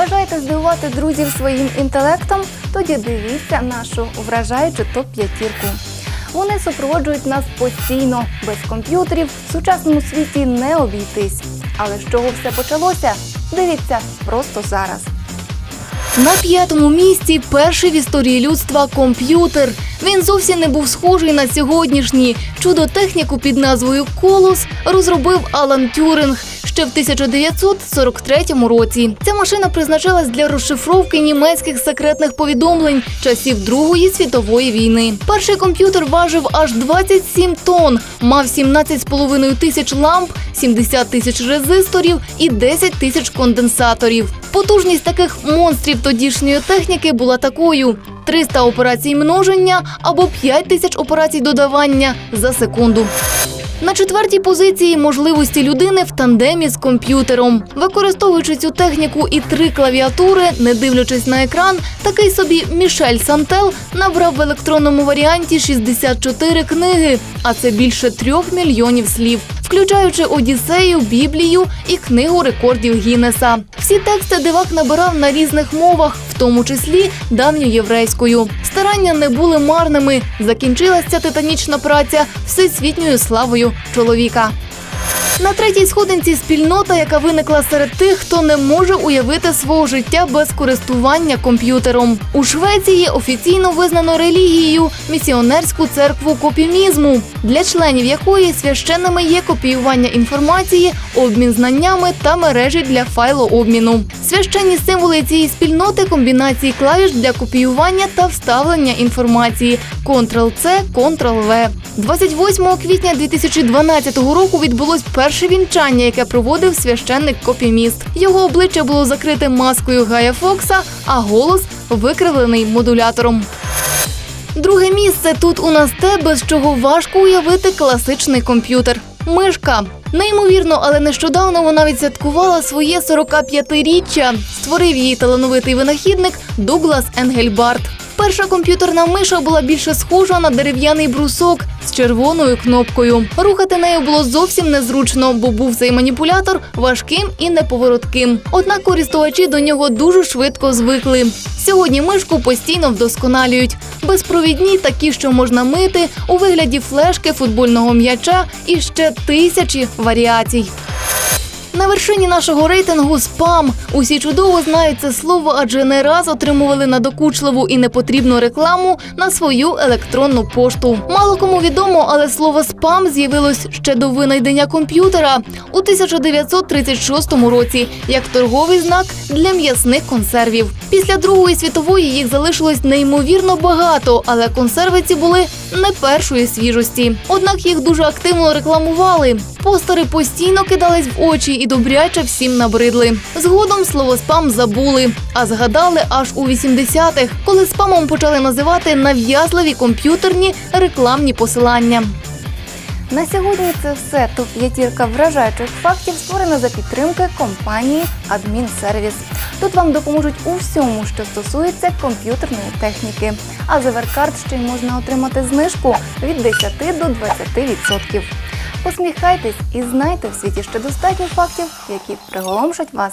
Бажаєте здивувати друзів своїм інтелектом? Тоді дивіться нашу вражаючу топ-п'ятірку. Вони супроводжують нас постійно. Без комп'ютерів в сучасному світі не обійтись. Але з чого все почалося? Дивіться просто зараз. На п'ятому місці перший в історії людства комп'ютер. Він зовсім не був схожий на сьогоднішній. Чудо техніку під назвою Колос розробив Алан Тюринг ще в 1943 році. Ця машина призначалась для розшифровки німецьких секретних повідомлень часів Другої світової війни. Перший комп'ютер важив аж 27 тонн, мав 17,5 тисяч ламп, 70 тисяч резисторів і 10 тисяч конденсаторів. Потужність таких монстрів тодішньої техніки була такою: 300 операцій множення або 5 тисяч операцій додавання за секунду. На четвертій позиції можливості людини в тандемі з комп'ютером. Використовуючи цю техніку і три клавіатури, не дивлячись на екран, такий собі Мішель Сантел набрав в електронному варіанті 64 книги, а це більше трьох мільйонів слів, включаючи Одіссею, Біблію і книгу рекордів Гіннеса. Всі тексти дивак набирав на різних мовах, в тому числі давньоєврейською. Старання не були марними. Закінчилася титанічна праця всесвітньою славою чоловіка. На третій сходинці спільнота, яка виникла серед тих, хто не може уявити свого життя без користування комп'ютером. У Швеції офіційно визнано релігією місіонерську церкву копімізму, для членів якої священними є копіювання інформації, обмін знаннями та мережі для файлообміну. Священні символи цієї спільноти комбінації клавіш для копіювання та вставлення інформації Ctrl-C, Ctrl-V. 28 квітня 2012 року відбулось перше вінчання, яке проводив священник копіміст. Його обличчя було закрите маскою Гая Фокса, а голос викривлений модулятором. Друге місце тут у нас те, без чого важко уявити класичний комп'ютер. Мишка. Неймовірно, але нещодавно вона відсвяткувала своє 45-річчя. Створив її талановитий винахідник Дуглас Енгельбарт. Перша комп'ютерна миша була більше схожа на дерев'яний брусок з червоною кнопкою. Рухати нею було зовсім незручно, бо був цей маніпулятор важким і неповоротким. Однак користувачі до нього дуже швидко звикли. Сьогодні мишку постійно вдосконалюють. Безпровідні такі, що можна мити, у вигляді флешки футбольного м'яча і ще тисячі варіацій. На вершині нашого рейтингу спам. Усі чудово знають це слово, адже не раз отримували надокучливу і непотрібну рекламу на свою електронну пошту. Мало кому відомо, але слово спам з'явилось ще до винайдення комп'ютера у 1936 році як торговий знак для м'ясних консервів. Після Другої світової їх залишилось неймовірно багато, але консерви ці були не першої свіжості. Однак їх дуже активно рекламували. Постери постійно кидались в очі і добряче всім набридли. Згодом слово спам забули, а згадали аж у 80-х, коли спамом почали називати нав'язливі комп'ютерні рекламні посилання. На сьогодні це все. Топ п'ятірка вражаючих фактів створена за підтримки компанії Адмінсервіс. Тут вам допоможуть у всьому, що стосується комп'ютерної техніки. А за Веркарт ще й можна отримати знижку від 10 до 20%. Посміхайтесь і знайте в світі ще достатньо фактів, які приголомшать вас.